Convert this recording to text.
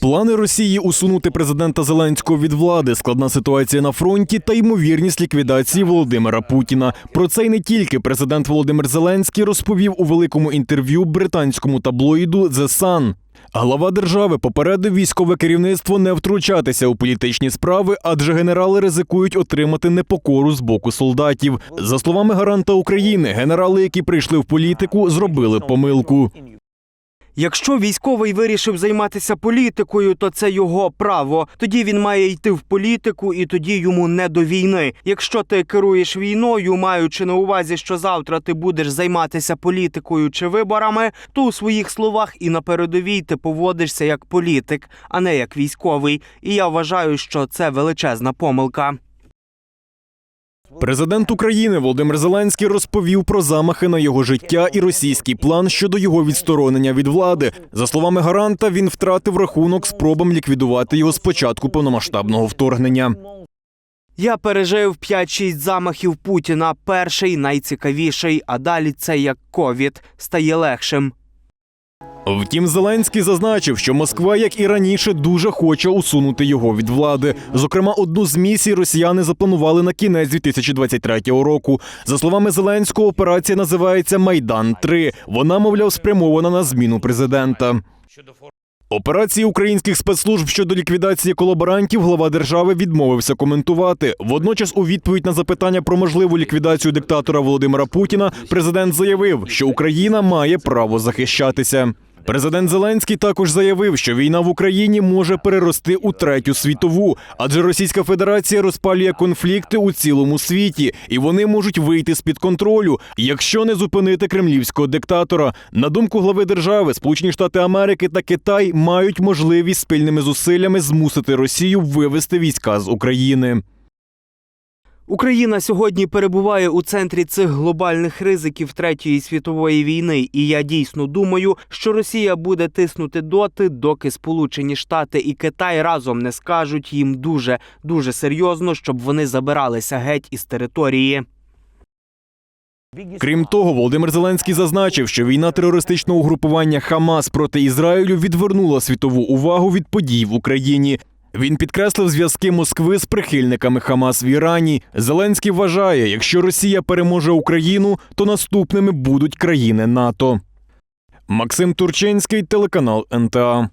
Плани Росії усунути президента Зеленського від влади, складна ситуація на фронті та ймовірність ліквідації Володимира Путіна. Про це й не тільки президент Володимир Зеленський розповів у великому інтерв'ю британському таблоїду The Sun. Глава держави попередив військове керівництво не втручатися у політичні справи, адже генерали ризикують отримати непокору з боку солдатів. За словами гаранта України, генерали, які прийшли в політику, зробили помилку. Якщо військовий вирішив займатися політикою, то це його право. Тоді він має йти в політику, і тоді йому не до війни. Якщо ти керуєш війною, маючи на увазі, що завтра ти будеш займатися політикою чи виборами, то у своїх словах і на передовій ти поводишся як політик, а не як військовий. І я вважаю, що це величезна помилка. Президент України Володимир Зеленський розповів про замахи на його життя і російський план щодо його відсторонення від влади. За словами гаранта, він втратив рахунок спробам ліквідувати його з початку повномасштабного вторгнення. Я пережив 5-6 замахів Путіна. Перший найцікавіший, а далі це як ковід стає легшим. Втім, Зеленський зазначив, що Москва, як і раніше, дуже хоче усунути його від влади. Зокрема, одну з місій росіяни запланували на кінець 2023 року. За словами Зеленського, операція називається Майдан 3 Вона, мовляв, спрямована на зміну президента. Операції українських спецслужб щодо ліквідації колаборантів глава держави відмовився коментувати. Водночас, у відповідь на запитання про можливу ліквідацію диктатора Володимира Путіна, президент заявив, що Україна має право захищатися. Президент Зеленський також заявив, що війна в Україні може перерости у третю світову, адже Російська Федерація розпалює конфлікти у цілому світі, і вони можуть вийти з під контролю, якщо не зупинити кремлівського диктатора. На думку глави держави, Сполучені Штати Америки та Китай мають можливість спільними зусиллями змусити Росію вивести війська з України. Україна сьогодні перебуває у центрі цих глобальних ризиків третьої світової війни, і я дійсно думаю, що Росія буде тиснути доти, доки Сполучені Штати і Китай разом не скажуть їм дуже дуже серйозно, щоб вони забиралися геть із території. Крім того, Володимир Зеленський зазначив, що війна терористичного угрупування Хамас проти Ізраїлю відвернула світову увагу від подій в Україні. Він підкреслив зв'язки Москви з прихильниками Хамас в Ірані. Зеленський вважає, якщо Росія переможе Україну, то наступними будуть країни НАТО. Максим Турчинський, телеканал НТА.